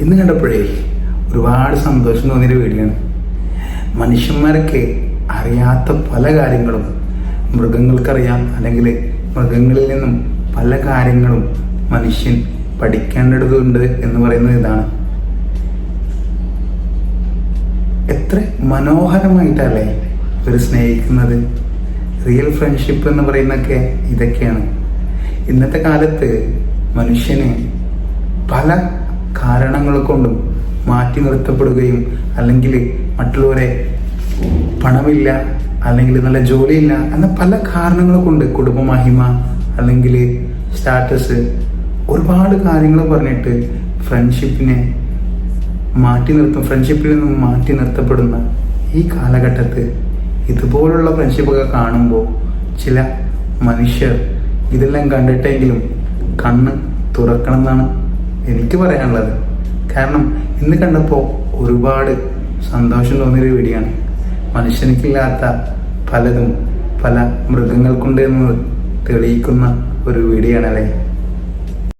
ഇന്ന് കണ്ടപ്പോഴേ ഒരുപാട് സന്തോഷം തോന്നിയൊരു വീഡിയോ മനുഷ്യന്മാരൊക്കെ അറിയാത്ത പല കാര്യങ്ങളും മൃഗങ്ങൾക്കറിയാം. അല്ലെങ്കിൽ മൃഗങ്ങളിൽ നിന്നും പല കാര്യങ്ങളും മനുഷ്യൻ പഠിക്കേണ്ടതുണ്ട് എന്ന് പറയുന്നത് ഇതാണ്. എത്ര മനോഹരമായിട്ടല്ലേ ഒരു സ്നേഹിക്കുന്നത്. റിയൽ ഫ്രണ്ട്ഷിപ്പ് എന്ന് പറയുന്നൊക്കെ ഇതൊക്കെയാണ്. ഇന്നത്തെ കാലത്ത് മനുഷ്യന് പല കാരണങ്ങൾ കൊണ്ടും മാറ്റി നിർത്തപ്പെടുകയും അല്ലെങ്കിൽ മറ്റുള്ളവരെ പണമില്ല അല്ലെങ്കിൽ നല്ല ജോലിയില്ല എന്ന പല കാരണങ്ങൾ കൊണ്ട് കുടുംബമഹിമ അല്ലെങ്കിൽ സ്റ്റാറ്റസ് ഒരുപാട് കാര്യങ്ങൾ പറഞ്ഞിട്ട് ഫ്രണ്ട്ഷിപ്പിനെ മാറ്റി നിർത്തും ഫ്രണ്ട്ഷിപ്പിൽ നിന്നും മാറ്റി നിർത്തപ്പെടുന്ന ഈ കാലഘട്ടത്തിൽ ഇതുപോലുള്ള ഫ്രണ്ട്ഷിപ്പൊക്കെ കാണുമ്പോൾ ചില മനുഷ്യർ ഇതെല്ലാം കണ്ടിട്ടെങ്കിലും കണ്ണ് തുറക്കണം എന്നാണ് എനിക്ക് പറയാനുള്ളത്. കാരണം ഇന്ന് കണ്ടപ്പോൾ ഒരുപാട് സന്തോഷം തോന്നിയൊരു വീഡിയോ ആണ് മനുഷ്യനിക്കില്ലാത്ത പലതും പല മൃഗങ്ങൾക്കുണ്ട് എന്ന് തെളിയിക്കുന്ന ഒരു വീഡിയോ ആണല്ലേ